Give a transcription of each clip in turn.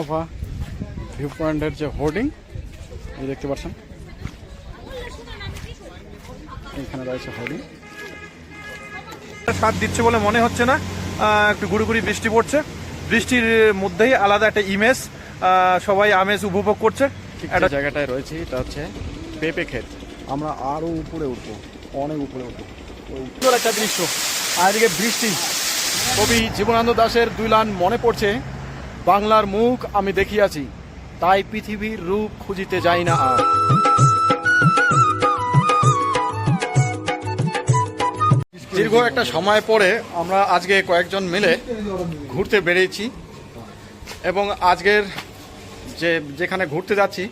আফা view পয়েন্টের যে hoarding এই দেখতে পাচ্ছেন। এখানে রয়েছে হোর্ডিং স্বাদ দিচ্ছে বলে মনে হচ্ছে না। একটু গুড়ি বৃষ্টি পড়ছে। বৃষ্টির মধ্যেই আলাদা একটা ইমেজ সবাই আমেজ উপভোগ করছে। একটা জায়গাটায় রয়েছে এটা হচ্ছে পেঁপে ক্ষেত। আমরা আরও উপরে উঠবো অনেক উপরে উঠবো। একটা দৃশ্য। আর এদিকে বৃষ্টি। কবি জীবনানন্দ দাশের দুই লাইন মনে পড়ছে। বাংলার মুখ আমি দেখিয়াছি, তাই পৃথিবীর রূপ খুঁজিতে যাই না আর। দীর্ঘ একটা সময় পরে আমরা আজকে কয়েকজন মিলে ঘুরতে বেরিয়েছি এবং আজকের যে, যেখানে ঘুরতে যাচ্ছি,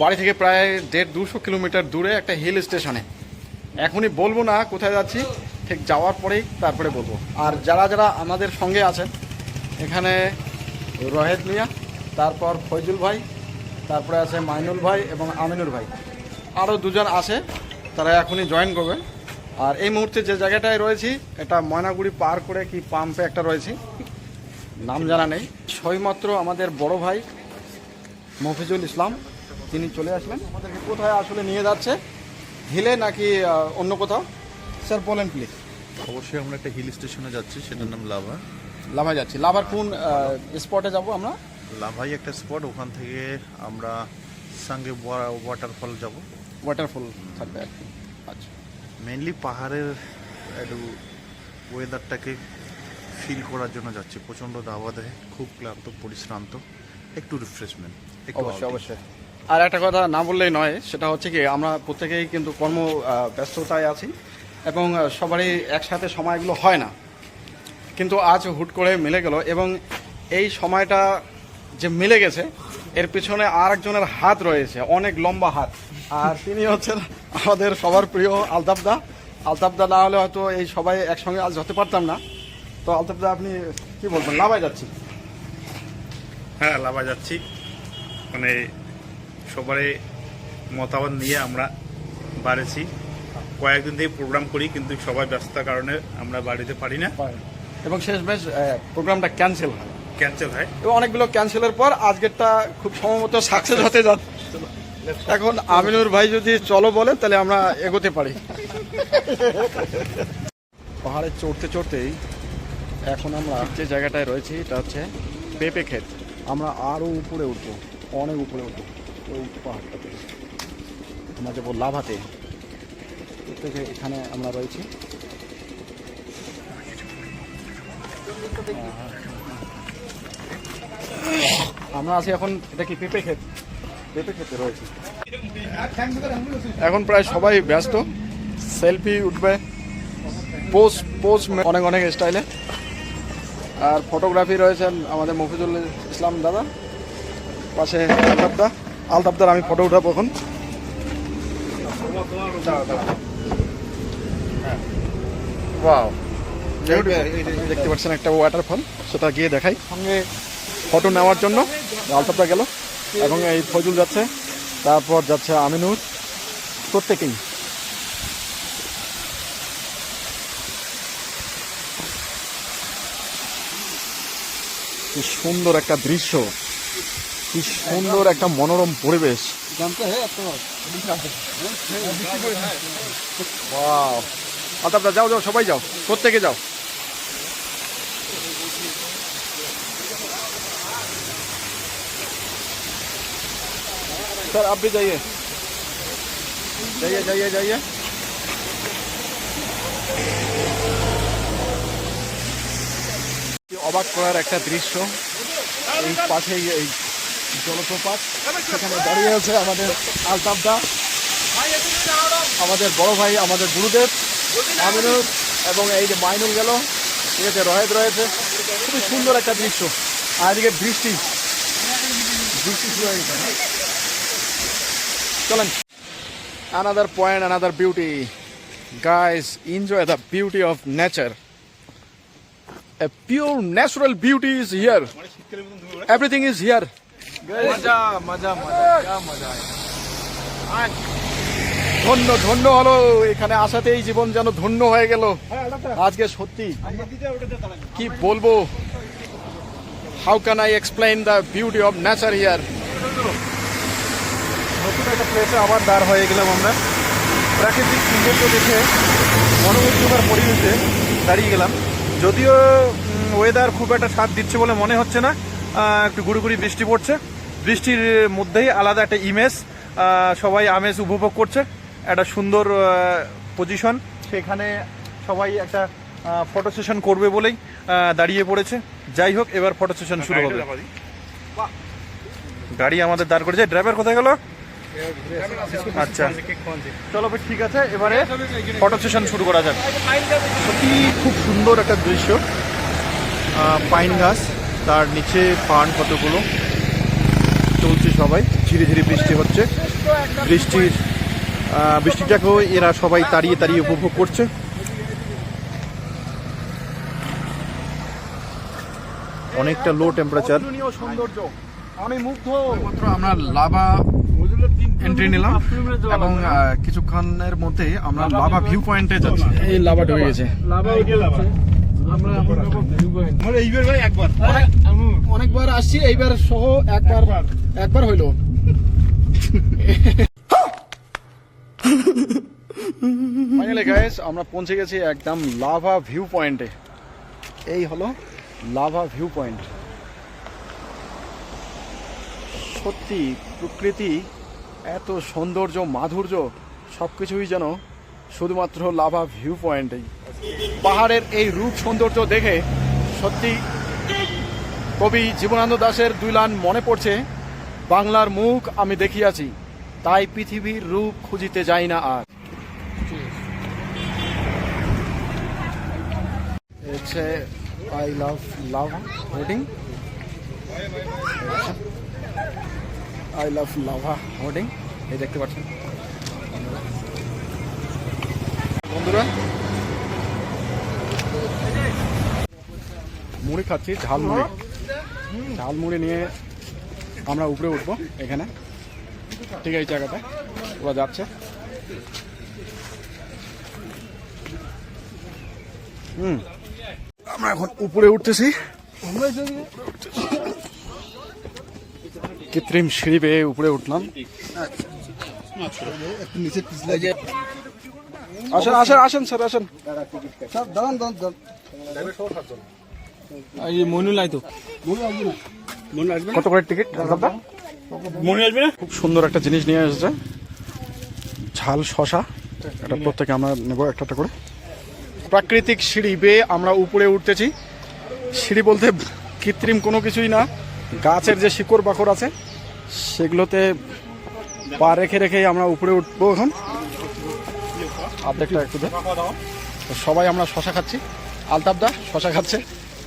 বাড়ি থেকে প্রায় দেড় দুশো কিলোমিটার দূরে একটা হিল স্টেশনে। এখনই বলব না কোথায় যাচ্ছি, ঠিক যাওয়ার পরেই তারপরে বলব। আর যারা যারা আমাদের সঙ্গে আছেন, এখানে রহেদ মিয়া, তারপর ফৈজুল ভাই, তারপরে আছে মাইনুল ভাই এবং আমিনুর ভাই। আরও দুজন আছে, তারা এখনই জয়েন করবে। আর এই মুহূর্তে যে জায়গাটায় রয়েছি, এটা ময়নাগুড়ি পার করে কি পাম্পে একটা রয়েছি, নাম জানা নেই। সইমাত্র আমাদের বড় ভাই মফিজুল ইসলাম, তিনি চলে আসলেন। আমাদেরকে কোথায় আসলে নিয়ে যাচ্ছে? হিলে নাকি অন্য কোথাও? স্যার, বলেন প্লিজ অবশ্যই আমরা একটা হিল স্টেশনে যাচ্ছি, সেটার নাম লাভা। লাভায় যাচ্ছি। লাভার কোন স্পটে যাব আমরা? লাভাই একটা স্পট ওখান থেকে আমরা সঙ্গে ওয়াটারফল যাব। ওয়াটারফল থাকবে আর কি। আচ্ছা। মেনলি পাহাড়ের একটু ওয়েদারটাকে ফিল করার জন্য যাচ্ছি। প্রচণ্ড দাবা দেয় খুব ক্লান্ত পরিশ্রান্ত। একটু রিফ্রেশমেন্ট অবশ্যই অবশ্যই। আর একটা কথা না বললেই নয় সেটা হচ্ছে কি আমরা প্রত্যেকেই কিন্তু কর্ম ব্যস্ততায় আছি এবং সবারই একসাথে সময়গুলো হয় না। কিন্তু আজ হুট করে মিলে গেল এবং এই সময়টা যে মিলে গেছে এর পিছনে আর একজনের হাত রয়েছে অনেক লম্বা হাত। আর তিনি হচ্ছেন আমাদের সবার প্রিয় আলতাফদা আলতাফদা না হলে হয়তো এই সবাই একসঙ্গে আজ হতে পারতাম না। তো আলতাফদা আপনি কি বলবেন? লাভায় যাচ্ছি। হ্যাঁ লাভা যাচ্ছি। মানে সবারই মতামত নিয়ে আমরা বাড়েছি। কয়েকদিন থেকে প্রোগ্রাম করি কিন্তু সবাই ব্যস্ততার কারণে আমরা বাড়িতে পারি না। এবং শেষ শেষমেশ প্রোগ্রামটা ক্যান্সেল হয়। ক্যান্সেল হয়? এবং অনেকগুলো ক্যান্সেলের পর আজকেরটা খুব সম্ভবত সাকসেস হতে যাচ্ছে। এখন আমিনুর ভাই যদি চলো বলে তাহলে আমরা এগোতে পারি। পাহাড়ে চড়তে চড়তেই এখন আমরা যে জায়গাটায় রয়েছি এটা হচ্ছে পেঁপে ক্ষেত। আমরা আরও উপরে উঠবো অনেক উপরে উঠবো ওই পাহাড়টাতে। আমরা যাব লাভাতে। থেকে এখানে আমরা রয়েছি। আমরা আছি এখন, এটা কি পেঁপে ক্ষেত? পেঁপে খেতে রয়েছে। এখন প্রায় সবাই ব্যস্ত। সেলফি উঠবে। পোস্ট পোস্ট অনেক অনেক স্টাইলে। আর ফটোগ্রাফি রয়েছেন আমাদের মফিজুল ইসলাম দাদা। পাশে আলতাবদা আলতাবদার আমি ফটো উঠাবো এখন। ওয়াও দেখতে পাচ্ছেন একটা ওয়াটারফল সেটা গিয়ে দেখাই। সঙ্গে ফটো নেওয়ার জন্য আলতাপটা গেল, এবং এই ফজল যাচ্ছে, তারপর যাচ্ছে আমিনুর, প্রত্যেকেই। কি সুন্দর একটা দৃশ্য, কি সুন্দর একটা মনোরম পরিবেশ. আলতাপটা যাও যাও, সবাই যাও, প্রত্যেকে যাও। सर आप भी जाइए जाइए जाइए जाइए কি অবাক করার একটা দৃশ্য এই পাশেই এই জলপ্রপাত সেখানে দাঁড়িয়ে আছে আমাদের আলতাবদা আমাদের বড় ভাই আমাদের গুরুদেব আমিনুর এবং এই যে মাইনুল গেল ঠিক আছে রয়েদ রয়েছে খুবই সুন্দর একটা দৃশ্য আর এদিকে বৃষ্টি বৃষ্টি শুরু হয়ে গেছে চলেন। Another point another beauty guys enjoy the beauty of nature a pure natural beauty is here everything is here ধন্য ধন্য হলো। এখানে আসাতে এই জীবন যেন ধন্য হয়ে গেল। আজকে সত্যি। কি বলব? How can I explain the beauty of nature here নতুন একটা প্লেসে আবার দাঁড় হয়ে গেলাম আমরা। প্রাকৃতিক সৌন্দর্য দেখে মনোমুগ্ধকর পরিবেশে দাঁড়িয়ে গেলাম। যদিও ওয়েদার খুব একটা সাথ দিচ্ছে বলে মনে হচ্ছে না। একটু গুড়ি বৃষ্টি পড়ছে। বৃষ্টির মধ্যেই আলাদা একটা ইমেজ সবাই আমেজ উপভোগ করছে। একটা সুন্দর পজিশন সেখানে সবাই একটা ফটো সেশন করবে বলেই দাঁড়িয়ে পড়েছে। যাই হোক এবার ফটো সেশন শুরু হবে। গাড়ি আমাদের দাঁড় করেছে। ড্রাইভার কোথায় গেল? আচ্ছা। চলো ঠিক আছে, এবারে ফটো সেশন শুরু করা যাক। সত্যি খুব সুন্দর একটা দৃশ্য। পাইন গাছ তার নিচে পান কতগুলো? চলছে সবাই ধীরে ধীরে বৃষ্টি হচ্ছে। বৃষ্টির বৃষ্টিটাকেও এরা সবাই তাড়িয়ে তাড়িয়ে উপভোগ করছে। অনেকটা লো টেম্পারেচার সৌন্দর্য। আমি মুগ্ধ। আমরা লাভা এন্ট্রি নিলাম এবং কিছুক্ষণের মধ্যে আমরা লাভা ভিউ পয়েন্টে যাচ্ছি। এই লাভা ঢুকে গেছে অনেকবার আসছি এইবার সহ একবার একবার। হইল। ফাইনালি গাইস আমরা পৌঁছে গেছি একদম লাভা ভিউ পয়েন্টে এই হলো লাভা ভিউ পয়েন্ট সত্যি প্রকৃতি এত সৌন্দর্য, মাধুর্য সব কিছুই যেন শুধুমাত্র লাভা ভিউ পয়েন্টেই। পাহাড়ের এই রূপ সৌন্দর্য দেখে সত্যি কবি জীবনানন্দ দাশের দুই লাইন মনে পড়ছে, বাংলার মুখ আমি দেখিয়াছি, তাই পৃথিবীর রূপ খুঁজিতে যাই না আর। হচ্ছে I love love hoarding I love Lava hoarding, এই দেখতে পাচ্ছেন। বন্ধুরা, মুড়ি খাচ্ছি ঝালমুড়ি ঝালমুড়ি নিয়ে আমরা উপরে উঠবো এখানে। ঠিক আছে জায়গাটা ওরা যাচ্ছে। হুম। আমরা এখন উপরে উঠতেছি। কৃত্রিম সিঁড়ি পেয়ে উপরে উঠলাম। আসেন আসেন আসেন স্যার আসেন। কত করে টিকিট মনে আসবে না? খুব সুন্দর একটা জিনিস নিয়ে এসেছে ঝাল শশা। এটা প্রত্যেকে আমরা নেব একটা একটা করে। প্রাকৃতিক সিঁড়ি বেয়ে আমরা উপরে উঠতেছি। সিঁড়ি বলতে কৃত্রিম কোনো কিছুই না। গাছের যে শিকড় বাকড় আছে সেগুলোতে পা রেখে রেখেই আমরা উপরে উঠবো এখন। অর্ধেকটা একটু সবাই আমরা শশা খাচ্ছি। আলতাবদা শশা খাচ্ছে।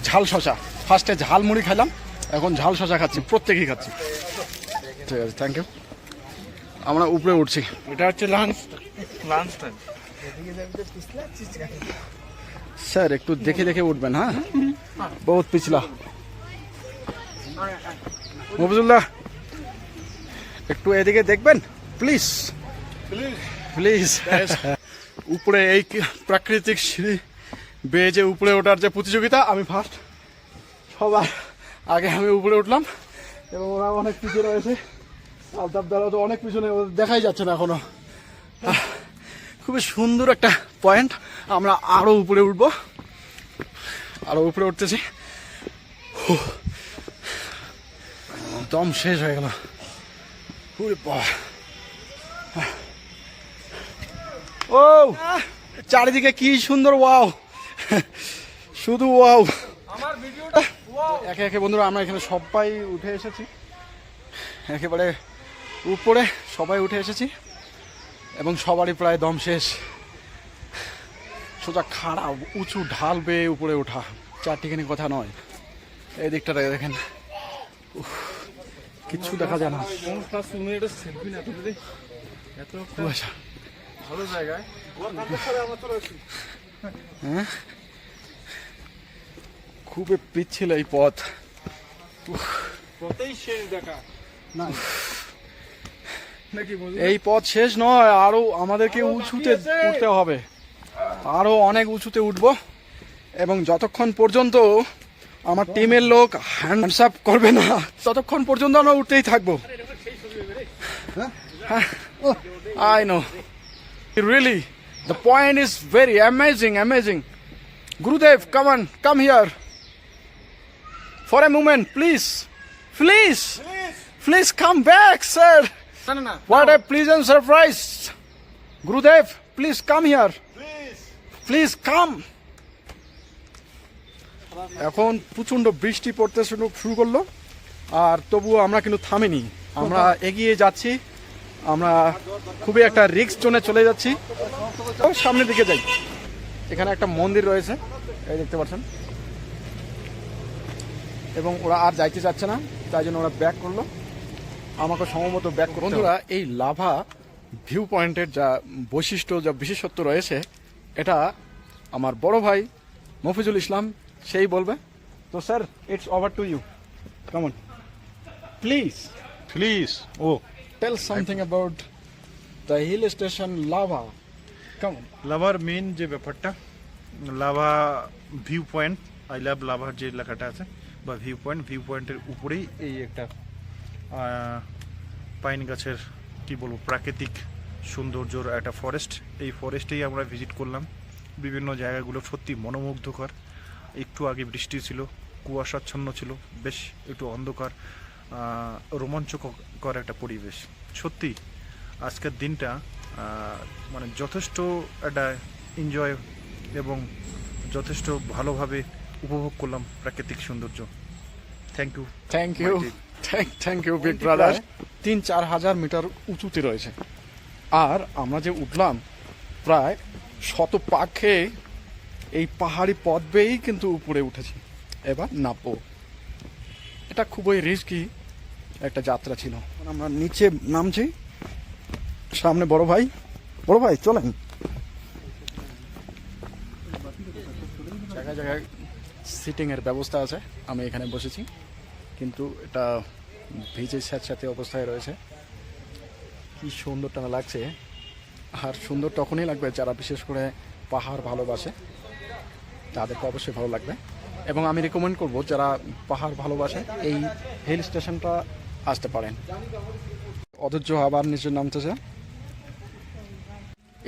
ঝাল শশা। ফার্স্টে ঝাল মুড়ি খাইলাম এখন ঝাল শশা খাচ্ছি প্রত্যেকেই খাচ্ছি। ঠিক আছে থ্যাংক ইউ আমরা উপরে উঠছি। এটা হচ্ছে লাঞ্চ লাঞ্চ টাইম স্যার একটু দেখে দেখে উঠবেন হ্যাঁ? বহুত পিছলা। মফিজুল্লাহ, একটু এদিকে দেখবেন? প্লিজ প্লিজ উপরে এই প্রাকৃতিক সিঁড়ি বেয়ে যে উপরে ওঠার যে প্রতিযোগিতা, আমি ফার্স্ট সবার আগে আমি উপরে উঠলাম এবং ওরা অনেক পিছিয়ে রয়েছে। আলতাফ দ্বারা তো অনেক পিছনে দেখাই যাচ্ছে না এখনও। খুবই সুন্দর একটা পয়েন্ট আমরা আরও উপরে উঠবো। আরও উপরে উঠতেছি। দম শেষ হয়ে গেল। বাবা। ও চারিদিকে কি সুন্দর ওয়াও। শুধু ওয়াও। একে একে বন্ধুরা আমরা এখানে সবাই উঠে এসেছি। একেবারে উপরে সবাই উঠে এসেছি। এবং সবারই প্রায় দম শেষ। সোজা খাড়া উঁচু ঢাল বেয়ে উপরে ওঠা। চারটিখানি কথা নয়। এই দিকটা দেখেন। উফ, কিচ্ছু দেখা যায় না। হ্যাঁ? খুবই পিচ্ছিল এই পথ। এই পথ শেষ নয় আরও আমাদেরকে উঁচুতে উঠতে হবে। আরও অনেক উঁচুতে উঠব। এবং যতক্ষণ পর্যন্ত আমার টিমের লোক হ্যান্ডস আপ করবে না। ততক্ষণ পর্যন্ত আমরা উঠতেই থাকব। I know really the point is very amazing amazing গুরুদেব come on come here for a moment please please please come back sir What a pleasant surprise! Gurudev, please come here. Please come. এখন প্রচণ্ড বৃষ্টি পড়তে শুরু করল, আর তবুও আমরা কিন্তু থামিনি। আমরা এগিয়ে যাচ্ছি, আমরা খুবই একটা রিক্স জোনে চলে যাচ্ছি। সামনের দিকে যাই। এখানে একটা মন্দির রয়েছে, এই দেখতে পাচ্ছেন। এবং ওরা আর যাইতে চাচ্ছে না, তাই জন্য ওরা ব্যাক করল। আমাকে সম্ভবত ব্যাক বন্ধুরা, এই লাভা ভিউ পয়েন্টের যা বৈশিষ্ট্য, যা বিশেষত্ব রয়েছে, এটা আমার বড় ভাই মফিজুল ইসলাম সেই বলবে? তো sir it's over to you কেমন please please O tell something about the hill station Lava কেমন লাভার মেন যে ব্যাপারটা Lava view point I love লাভার যে এলাকাটা আছে বা ভিউ পয়েন্ট ভিউ পয়েন্টের উপরেই এই একটা পাইন গাছের কি বলব প্রাকৃতিক সৌন্দর্যর একটা ফরেস্ট এই ফরেস্টেই আমরা ভিজিট করলাম বিভিন্ন জায়গাগুলো সত্যি মনোমুগ্ধকর একটু আগে বৃষ্টি ছিল কুয়াশাচ্ছন্ন ছিল বেশ একটু অন্ধকার রোমাঞ্চকর একটা পরিবেশ। সত্যি আজকের দিনটা মানে যথেষ্ট একটা এনজয় এবং যথেষ্ট ভালোভাবে উপভোগ করলাম প্রাকৃতিক সৌন্দর্য। Thank you thank you thank thank you big brother তিন চার হাজার মিটার উঁচুতে রয়েছে। আর আমরা যে উঠলাম প্রায় শত পাখে এই পাহাড়ি পথ বেয়েই কিন্তু উপরে উঠেছি। এবার নামবো এটা খুবই রিস্কি একটা যাত্রা ছিল। আমরা নিচে নামছি। সামনে বড় ভাই। বড় ভাই, চলেন। জায়গায় জায়গায় সিটিংয়ের ব্যবস্থা আছে। আমি এখানে বসেছি। কিন্তু এটা ভিজে স্যাঁতস্যাঁতে অবস্থায় রয়েছে। কি সুন্দরটা না লাগছে। আর সুন্দর তখনই লাগবে যারা বিশেষ করে পাহাড় ভালোবাসে। তাদেরকে অবশ্যই ভালো লাগবে। এবং আমি রেকমেন্ড করব যারা পাহাড় ভালোবাসে এই হিল স্টেশনটা আসতে পারেন। অধৈর্য আবার নিচে নামতেছে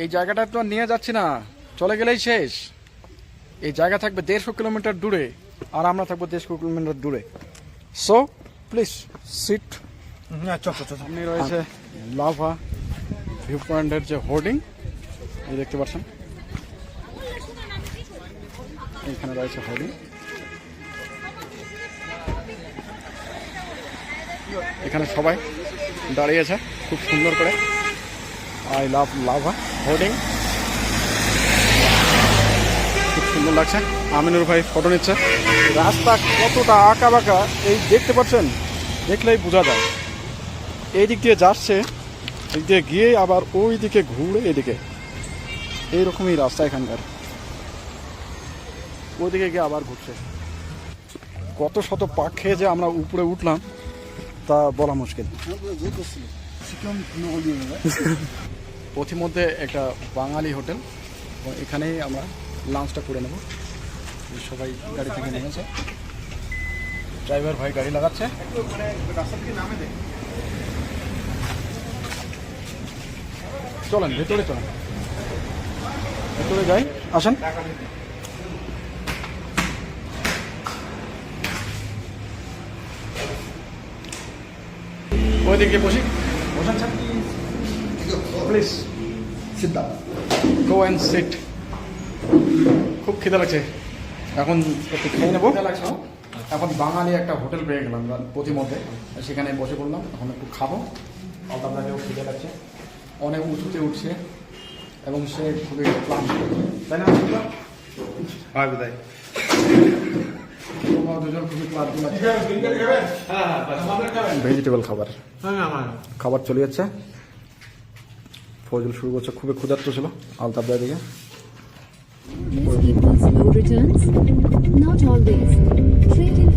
এই জায়গাটা তো নিয়ে যাচ্ছি না চলে গেলেই শেষ। এই জায়গা থাকবে দেড়শো কিলোমিটার দূরে আর আমরা থাকব দেড়শো কিলোমিটার দূরে। সো প্লিজ সিট সামনে রয়েছে লাভা ভিউ পয়েন্টের যে হোর্ডিং এই দেখতে পাচ্ছেন। এখানে রয়েছে হোর্ডিং এখানে সবাই দাঁড়িয়েছে, খুব সুন্দর করে। I love Lava hoarding. খুব সুন্দর লাগছে। আমিনুর ভাই ফটো নিচ্ছে। রাস্তা কতটা আঁকা বাঁকা এই দেখতে পাচ্ছেন? দেখলেই বোঝা যায়। এই দিক দিয়ে যাচ্ছে, এই দিয়ে গিয়ে আবার ওই দিকে ঘুরে এদিকে। এইরকমই রাস্তা এখানকার। ওইদিকে গিয়ে আবার ঘুরছে। কত শত পাক খেয়ে যে আমরা উপরে উঠলাম, তা বলা মুশকিল। পথিমধ্যে একটা বাঙালি হোটেল এখানেই আমরা লাঞ্চটা করে নেব। সবাই গাড়ি থেকে নেমেছে। ড্রাইভার ভাই গাড়ি লাগাচ্ছে। চলেন, ভেতরে চলেন। ভেতরে যাই, আসেন। ওইদিকে বসি। বসেন sir. Please sit down go and sit খুব খিদে লাগছে। এখন একটু খেয়ে নেব। এখন বাঙালি একটা হোটেল পেয়ে গেলাম প্রতিমধ্যে। সেখানে বসে পড়লাম এখন একটু খাব। আপনাদেরও খিদে লাগছে। অনেক উঁচুতে উঠছে এবং সে খুবই ক্লান্ত। তাই না হয় বিদায়। ভেজিটেবল খাবার। খাবার চলে যাচ্ছে। ফজল শুরু করছে খুবই ক্ষুধার্ত ছিল। আলতাবদার দিকে। Returns? Not always. Trade in